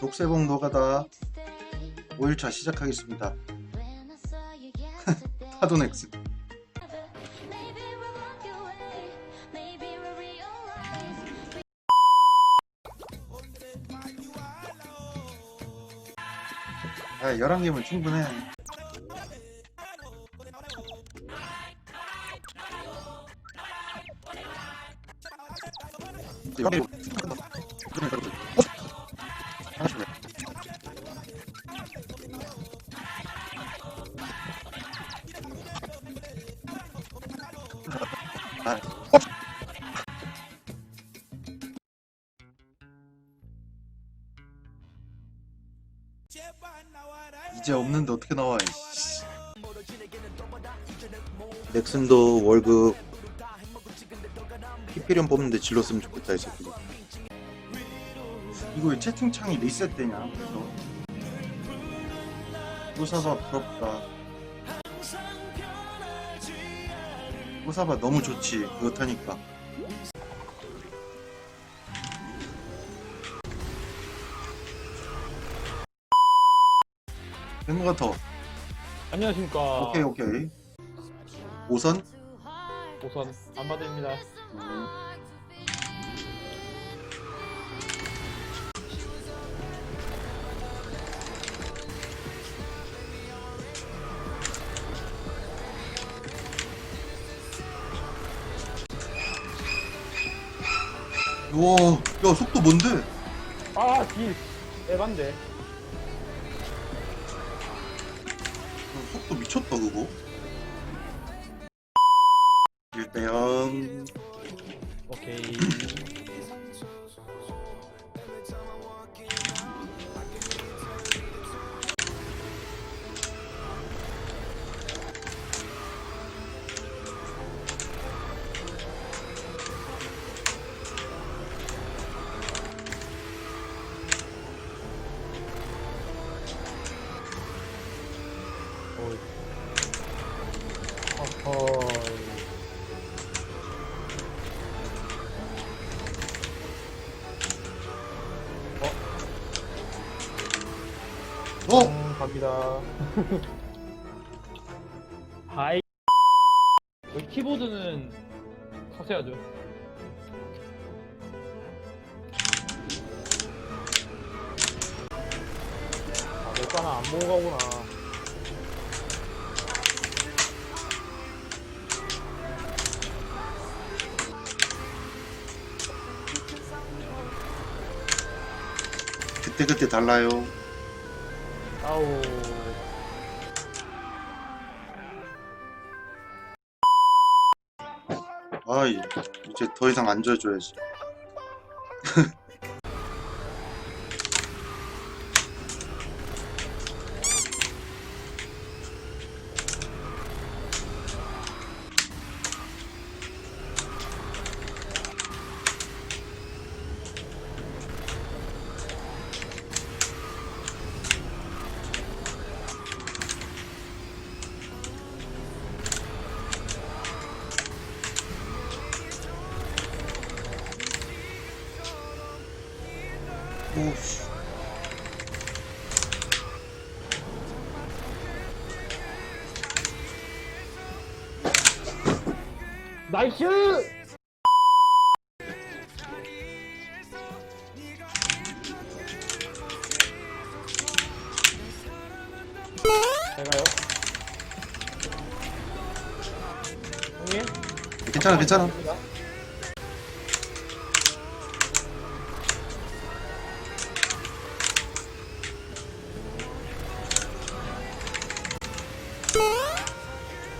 독세봉 노가다 5일차 시작하겠습니다. 타도넥스 아 11개면 충분해 이제 없는데 어떻게 나와 이씨. 넥슨도 월급 히페리온 뽑는데 질렀으면 좋겠다 이 새끼. 이거 왜 채팅창이 리셋되냐 그래서? 무사바 부럽다. 무사바 너무 좋지 그렇다니까 된 것 같아 안녕하십니까. 오케이 오케이 5선 우선 안 받습니다. 음. 우와, 야 속도 뭔데? 아, 길. 에반데. 속도 미쳤다 그거. 1대0 어이. 어허이. 어? 음, 갑니다. 하이. 여기 키보드는 탔어야죠. 아, 내 거는 안 보고 가구나. 그때그때 달라요. 아우. 아, 이- 이제 더 이상 안 줘줘야지. 오씨. 나이스! 제가요? 형님? 괜찮아, 괜찮아.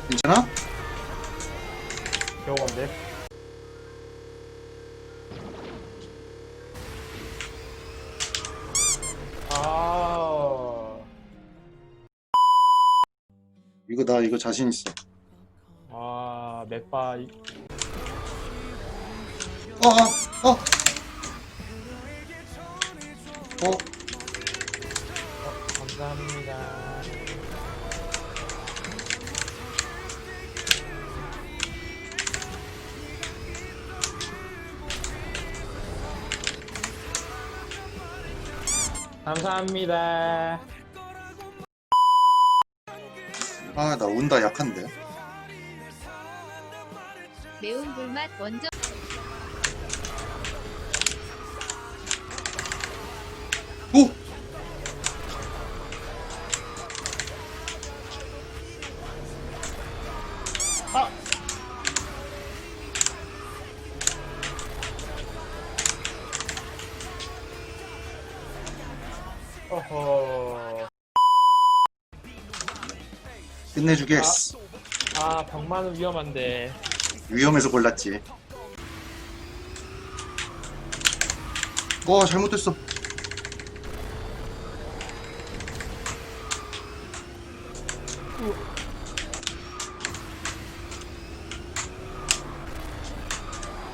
괜찮아? 겨우건데. 아, 이거 나 이거 자신 있어. 아, 맷바, 이- 어, 어, 어. 어, 감사합니다. 감사합니다. 아, 나 운다 약한데. 매운 불맛 원정 어허. 끝내주겠어. 아, 병만은 위험한데. 위험해서 골랐지. 와, 잘못됐어.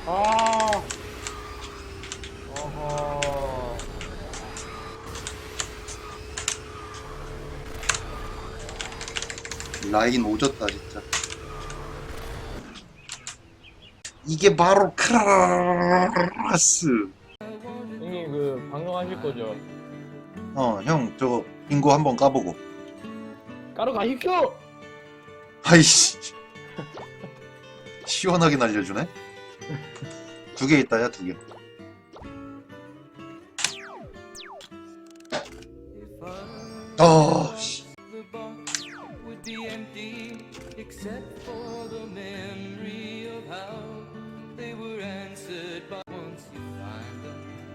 아. 어허. 라인 오졌다, 진짜. 이게 바로 크라스. 형님 그 방송하실 거죠? 어, 형, 저거 빙고 한번 까보고. 까러 가십시오. 아이씨. 시원하게 날려주네? 두 개 있다, 야, 두 개.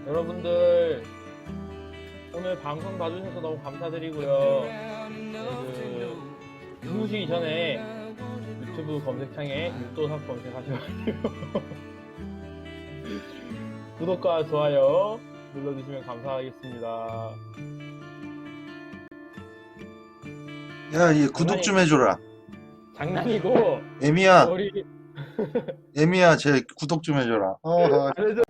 여러분들 오늘 방송 봐주셔서 너무 감사드리고요. 그 주무시기 전에 유튜브 검색창에 육도삽 검색하셔가지고 구독과 좋아요 눌러주시면 감사하겠습니다. 야, 얘 구독 좀 해줘라. 장난이고 에미야, 우리 에미야, 제 구독 좀 해줘라. 아, 그래도